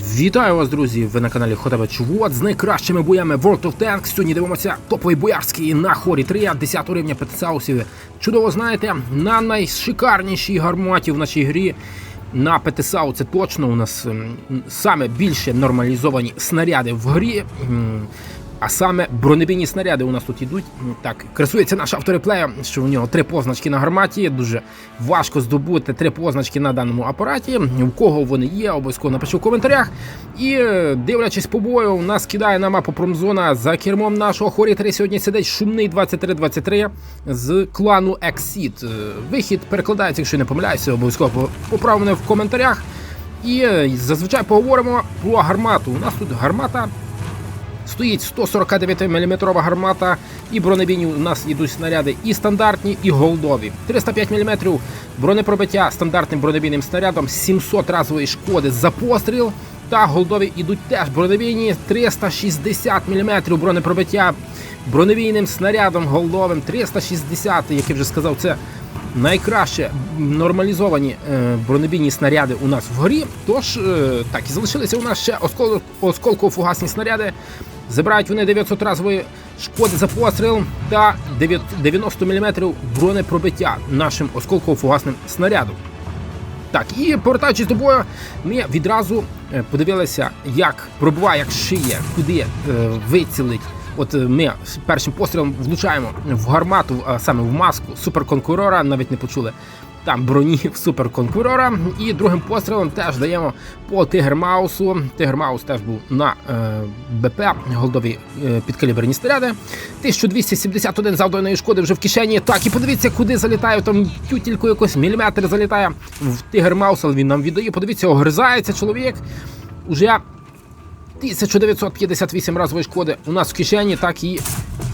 Вітаю вас, друзі! Ви на каналі Хотаве Чувот з найкращими боями World of Tanks. Сьогодні дивимося топовий боярський на хорі 3 10 рівня Петесаусів. Чудово знаєте, на найшикарнішій гарматі в нашій грі. На ПТСАУ це точно у нас саме більше нормалізовані снаряди в грі. А саме бронебійні снаряди у нас тут йдуть. Так, красується наш автореплеєр, що у нього три позначки на гарматі. Дуже важко здобути три позначки на даному апараті. У кого вони є, обов'язково напишіть в коментарях. І е, дивлячись по бою, у нас кидає на мапу промзона за кермом нашого хорі 3 сьогодні сидить шумний 2323 з клану Exit. Е, Вихід перекладається, якщо не помиляюся, обов'язково поправ мене в коментарях. І е, зазвичай поговоримо про гармату. У нас тут гармата Стоїть 149 мм гармата, і бронебійні у нас йдуть снаряди і стандартні, і голдові. 305 мм бронепробиття стандартним бронебійним снарядом, 700 разової шкоди за постріл. Та голдові йдуть теж бронебійні 360 мм бронепробиття бронебійним снарядом голдовим 360, як я вже сказав, це найкраще нормалізовані е, бронебійні снаряди у нас вгорі. Тож е, так і залишилися у нас ще оскол- осколково-фугасні снаряди. Забирають вони 900 разової шкоди за постріл та 9 90 мм бронепробиття нашим осколково-фугасним снарядом. Так, і повертаючись до бою, ми відразу е, подивилися, як пробуває, як шиє, куди е, вицілить. От е, ми першим пострілом влучаємо в гармату, а саме в маску суперконкурора, навіть не почули. Там броні в суперконкурора. І другим пострілом теж даємо по Тигермаусу. Тигермаус теж був на е, БП, голдові е, підкаліберні снаряди. 1271 завданої шкоди вже в кишені. Так, і подивіться, куди залітає. Там тютільку якось міліметр залітає в Тигермаус, але він нам віддає. Подивіться, огризається чоловік. Уже 1958 разової шкоди у нас в кишені, так і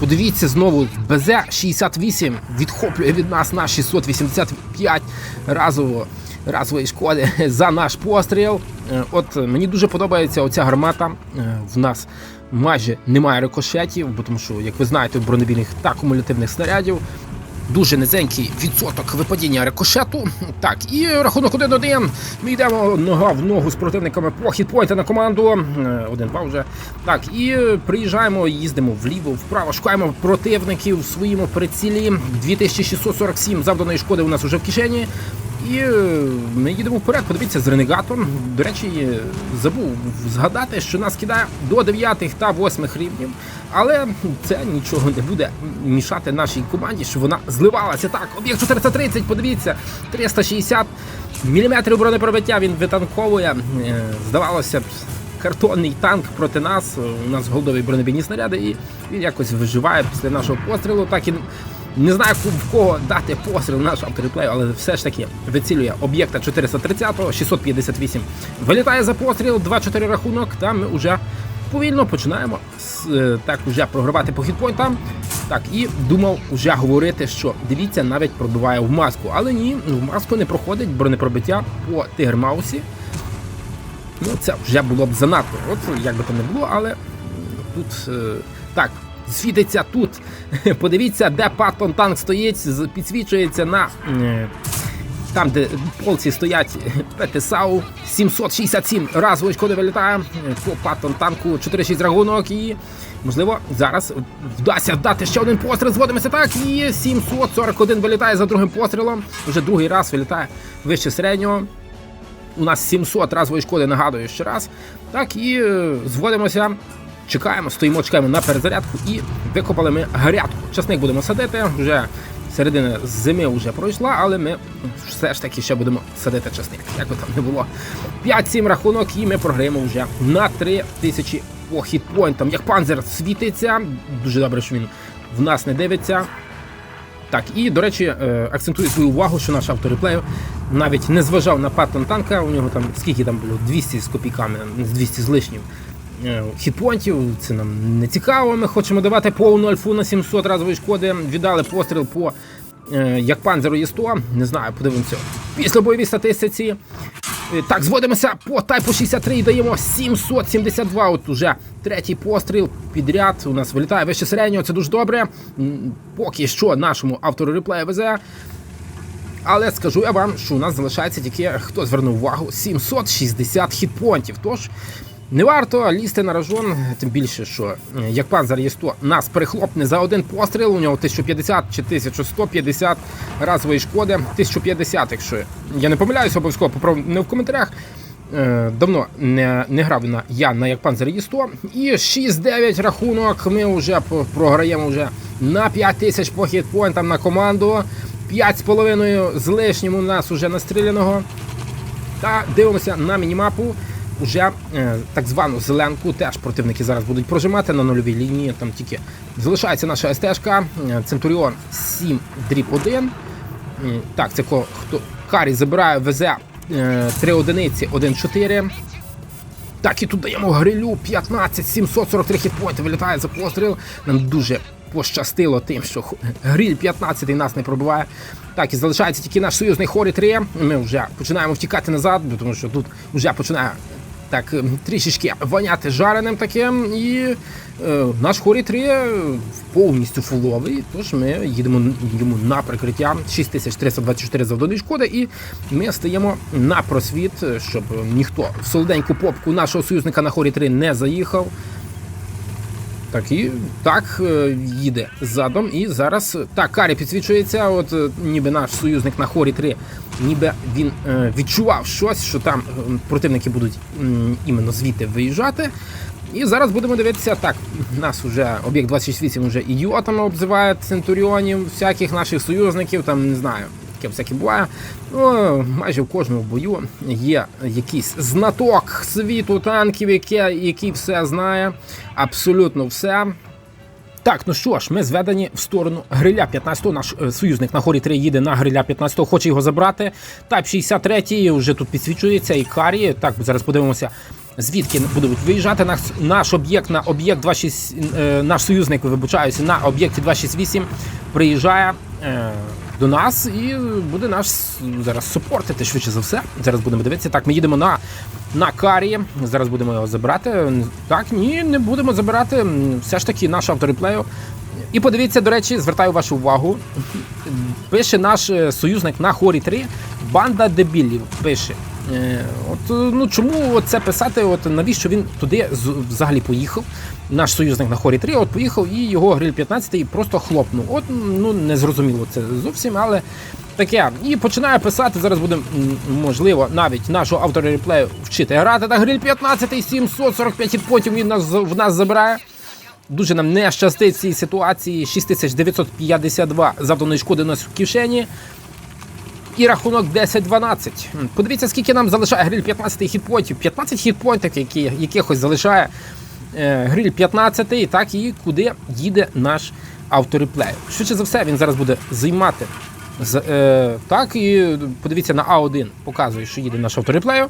подивіться знову, БЗ-68 відхоплює від нас на 685 разово, разової шкоди за наш постріл. Е, От мені дуже подобається оця гармата. Е, В нас майже немає рикошетів, бо тому що, як ви знаєте, у бронебійних та кумулятивних снарядів Дуже низенький відсоток випадіння рикошету. Так, і рахунок 1-1. Ми йдемо нога в ногу з противниками по хітпойнти на команду. Е, Один-два вже. Так, і приїжджаємо, їздимо вліво, вправо, шукаємо противників в своєму прицілі. 2647 завданої шкоди у нас уже в кишені. І е, ми їдемо вперед. Подивіться з ренегатом. До речі, е, забув згадати, що нас кидає до 9 та 8 рівнів. Але це нічого не буде мішати нашій команді, щоб вона зливалася. Так, об'єкт 430, подивіться, 360 мм бронепробиття він витанковує. Е, Здавалося б, картонний танк проти нас. У нас голдові бронебійні снаряди, і він якось виживає після нашого пострілу. Так і не знаю, в кого дати постріл наш автореплею, але все ж таки вицілює об'єкта 430-го, 658. Вилітає за постріл, 2-4 рахунок, там ми вже повільно починаємо е, так уже програвати по хітпойнтам. Так, і думав уже говорити, що дивіться, навіть пробиває в маску. Але ні, в маску не проходить бронепробиття по Тигермаусі. Ну, це вже було б занадто. От як би то не було, але тут е, так. Світиться тут. Подивіться, де Паттон танк стоїть, підсвічується на там, де полці стоять ПТСАУ 767 раз разової шкоди вилітає по Паттон танку 4-6 рахунок і можливо зараз вдасться дати ще один постріл. Зводимося так. І 741 вилітає за другим пострілом. Вже другий раз вилітає вище середнього. У нас 700 разової шкоди, нагадую ще раз. Так, і е, зводимося, чекаємо, стоїмо, чекаємо на перезарядку і викопали ми гарятку. Часник будемо садити, вже середина зими вже пройшла, але ми все ж таки ще будемо садити часник. Як би там не було. 5-7 рахунок, і ми програємо вже на 3 тисячі по хітпойнтам. Як панзер світиться, дуже добре, що він в нас не дивиться. Так, і до речі, е, акцентую свою увагу, що наш автореплеєр навіть не зважав на паттон танка. У нього там скільки там було 200 з копійками, з 200 з лишнім хітпонтів. Це нам не цікаво. Ми хочемо давати повну альфу на 700 разової шкоди. Віддали постріл по е, як панзеру є 100. Не знаю, подивимося. Після бойовій статистиці. Е, Так, зводимося по тайпу 63 і даємо 772. От уже третій постріл підряд. У нас вилітає вище середнього, це дуже добре. Поки що нашому автору реплею везе. Але скажу я вам, що у нас залишається тільки, хто звернув увагу, 760 хітпонтів. Тож не варто лізти на рожон, тим більше, що е, як пан Зар'єсто нас перехлопне за один постріл, у нього 1050 чи 1150 разової шкоди, 1050, якщо я не помиляюся, обов'язково поправ не в коментарях. Е, Давно не, не грав на я на як пан Зар'єсто. І 6-9 рахунок. Ми вже програємо вже на 5 тисяч по хітпоінтам на команду. 5,5 з лишнім у нас уже настріляного. Та дивимося на мінімапу. Уже е, так звану зеленку теж противники зараз будуть прожимати на нульовій лінії. Там тільки залишається наша СТшка. е, Центуріон 7 дріб 1. Так, це хто Карі забирає, везе 3 одиниці, 1-4. Так, і тут даємо грилю 15, 743 хітпойнти, вилітає за постріл. Нам дуже пощастило тим, що гриль 15 нас не пробиває. Так, і залишається тільки наш союзний хорі 3. Ми вже починаємо втікати назад, тому що тут вже починає так ем, трішечки воняти жареним таким. І е, наш хорі 3 повністю фуловий. Тож ми їдемо йому на прикриття 6324 завданої шкоди, і ми стаємо на просвіт, щоб ніхто в солоденьку попку нашого союзника на хорі 3 не заїхав. Так, і так е, їде задом. І зараз так, Карі підсвічується. От е, ніби наш союзник на хорі 3, ніби він е, відчував щось, що там противники будуть іменно звідти виїжджати. І зараз будемо дивитися. Так, нас вже об'єкт 268 вже ідіотами обзиває центуріонів, всяких наших союзників, там не знаю. Таке всяке буває. Ну, майже в кожному бою є якийсь знаток світу танків, яке, який все знає. Абсолютно все. Так, ну що ж, ми зведені в сторону гриля 15-го. Наш е, союзник на хорі 3 їде на гриля 15-го, хоче його забрати. Тайп 63 вже тут підсвічується і карі. Так, зараз подивимося. Звідки будуть виїжджати наш, наш об'єкт на об'єкт 26, е, наш союзник, вибачаюся, на об'єкті 268 приїжджає е, до нас і буде нас зараз супортити швидше за все. Зараз будемо дивитися. Так, ми їдемо на, на карі. Зараз будемо його забирати. Так, ні, не будемо забирати. Все ж таки наш автореплею. І подивіться, до речі, звертаю вашу увагу. Пише наш е, союзник на хорі 3 банда дебілів. Пише. Е, От ну чому це писати? От навіщо він туди взагалі поїхав? Наш союзник на хорі 3, от поїхав і його гриль 15 просто хлопнув. От ну не зрозуміло це зовсім, але таке. І починає писати. Зараз буде можливо навіть нашого автора реплею вчити грати на гриль 15, 745 хітпотів він нас в нас забирає. Дуже нам не щастить цій ситуації. 6952 завданої шкоди у нас в кишені. І рахунок 10-12. Подивіться, скільки нам залишає гриль 15 хітпоінтів. 15 хітпоінтів, які, якихось залишає е, гриль 15, так і куди їде наш автореплей. Швидше за все, він зараз буде займати. З, е, так, і подивіться на А1, показує, що їде наш автореплею.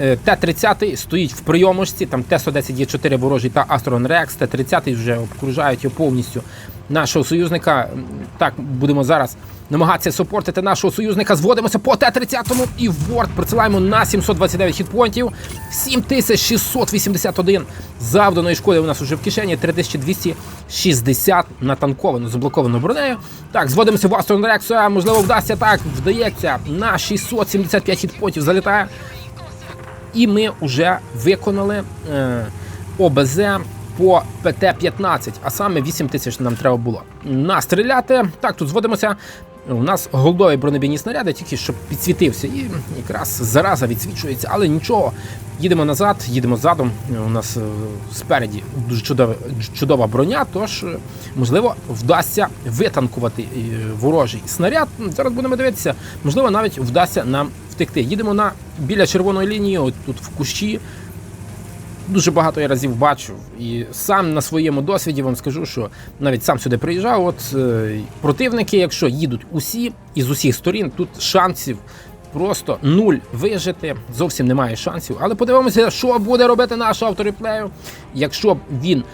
Е, Т-30 стоїть в прийомочці, там Т-110 є 4 ворожі та Астрон Рекс, Т-30 вже обкружають його повністю нашого союзника. Так, будемо зараз намагатися супортити нашого союзника. Зводимося по Т-30 і в борт присилаємо на 729 хітпоінтів. 7681 завданої шкоди у нас вже в кишені, 3260 натанковано, заблоковано бронею. Так, зводимося в Астрон Рексу, можливо, вдасться так, вдається на 675 хітпоінтів залітає. І ми вже виконали е, ОБЗ по ПТ-15, а саме 8 тисяч нам треба було настріляти. Так, тут зводимося. У нас голдові бронебійні снаряди, тільки щоб підсвітився. І якраз зараза відсвічується, але нічого. Їдемо назад, їдемо задом. У нас е, спереді дуже чудова, чудова броня, тож, е, можливо, вдасться витанкувати е, ворожий снаряд. Зараз будемо дивитися. Можливо, навіть вдасться нам втекти. Їдемо на біля червоної лінії, от тут в кущі. Дуже багато я разів бачив, і сам на своєму досвіді вам скажу, що навіть сам сюди приїжджав. От е, противники, якщо їдуть усі із усіх сторін, тут шансів просто нуль вижити. Зовсім немає шансів. Але подивимося, що буде робити наш автор реплею, якщо б він.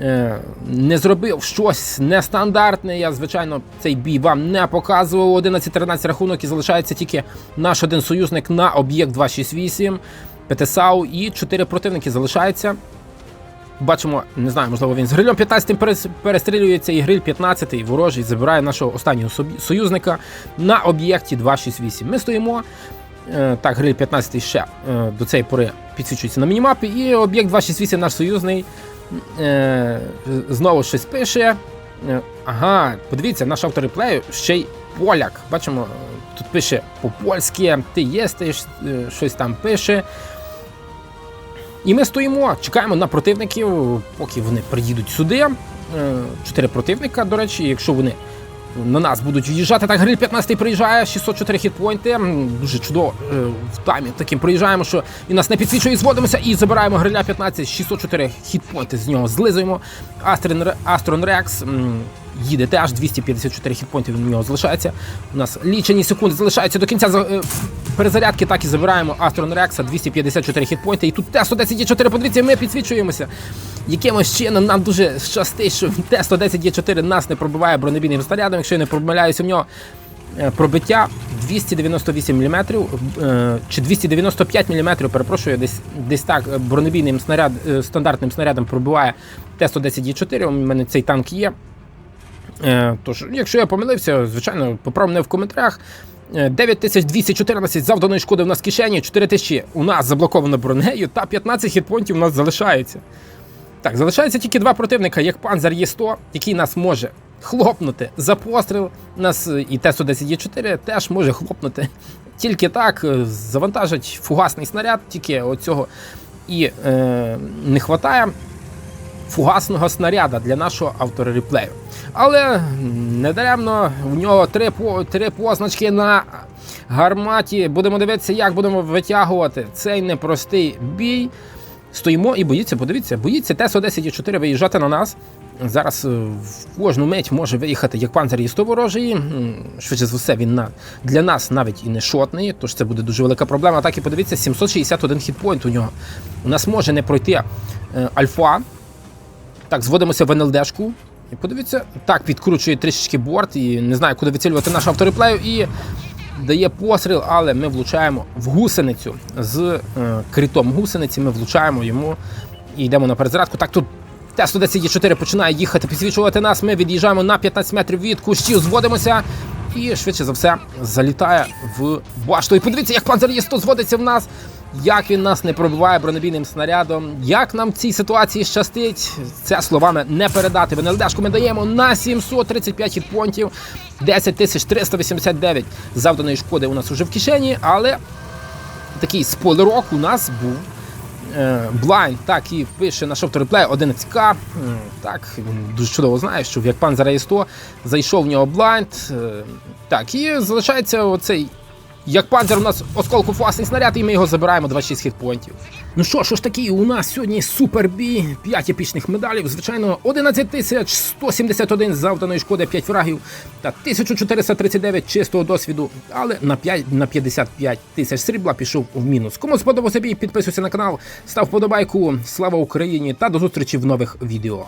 е, Не зробив щось нестандартне. Я, звичайно, цей бій вам не показував. 11-13 рахунок і залишається тільки наш один союзник на об'єкт 268. ПТСАУ і 4 противники залишається. Бачимо, не знаю, можливо, він з грилем 15 перестрілюється, і гриль 15 ворожий забирає нашого останнього союзника на об'єкті 268. Ми стоїмо. е, Так, гриль 15 ще е, до цієї пори підсвічується на мінімапі, і об'єкт 268 наш союзний е, знову щось пише. Ага, подивіться, наш автор реплею ще й поляк. Бачимо, е, тут пише по-польськи, ти єстиш, е, щось там пише. І ми стоїмо, чекаємо на противників, поки вони приїдуть сюди. Е, Чотири противника, до речі, якщо вони на нас будуть в'їжджати, так гриль 15 приїжджає, 604 хітпойнти. Дуже чудово в таймі таким приїжджаємо, що і нас не підсвічує, і зводимося і забираємо гриля 15, 604 хітпойнти з нього злизуємо. Астрон Рекс м, їде теж 254 хітпойнти в нього залишається. У нас лічені секунди залишаються до кінця е, перезарядки, так і забираємо Астрон Рекса 254 хітпойнти. І тут Т-110 є 4 подивіться, ми підсвічуємося. Якимось чином нам дуже щастить, що Т-110 є 4 нас не пробиває бронебійним снарядом, якщо я не помиляюся, в нього е, пробиття 298 мм чи 295 мм, перепрошую, десь, десь так е, бронебійним снаряд, е, стандартним снарядом пробиває Т-110 є 4 у мене цей танк є. Е, Тож, якщо я помилився, звичайно, поправ мене в коментарях. Е, 9214 завданої шкоди в нас в кишені, 4000 у нас заблоковано бронею, та 15 хітпонтів у нас залишається. Так, залишається тільки два противника, як Панзер Є100, який нас може хлопнути за постріл. Нас е, і Т-110 Є4 теж може хлопнути. Тільки так е, завантажить фугасний снаряд, тільки оцього і е, не вистачає фугасного снаряда для нашого автореплею. Але недаремно в нього три, по- три позначки на гарматі. Будемо дивитися, як будемо витягувати цей непростий бій. Стоїмо і боїться, подивіться, боїться Т-110 виїжджати на нас. Зараз е, в кожну мить може виїхати як панзер і 100 ворожий. Швидше за все, він на, для нас навіть і не шотний, тож це буде дуже велика проблема. Так і подивіться, 761 хітпойнт у нього. У нас може не пройти е, альфа. Так, зводимося в НЛДшку. І подивіться, так підкручує трішечки борт і не знаю, куди вицілювати наш автореплею. І дає постріл, але ми влучаємо в гусеницю з е, критом гусениці. Ми влучаємо йому і йдемо на перезарядку. Так, тут Т-110 починає їхати, підсвічувати нас. Ми від'їжджаємо на 15 метрів від кущів, зводимося. І швидше за все залітає в башту. І подивіться, як панзер Є100 зводиться в нас. Як він нас не пробиває бронебійним снарядом, як нам в цій ситуації щастить, це словами не передати. В ми даємо на 735 хітпонтів, 10 389 завданої шкоди у нас уже в кишені, але такий спойлерок у нас був. Блайнд, так і пише наш автореплей 11К. Так, він дуже чудово знає, що як пан Зарей 100 зайшов в нього блайнд. Е, Так, і залишається оцей. Як панзер у нас осколку фуасний снаряд, і ми його забираємо 26 хітпонтів. Ну що, що ж такі, у нас сьогодні супербій, 5 епічних медалів, звичайно, 11 тисяч 171 завданої шкоди, 5 фрагів та 1439 чистого досвіду, але на 5, на 55 тисяч срібла пішов в мінус. Кому сподобався бій, підписуйся на канал, став вподобайку. Слава Україні та до зустрічі в нових відео.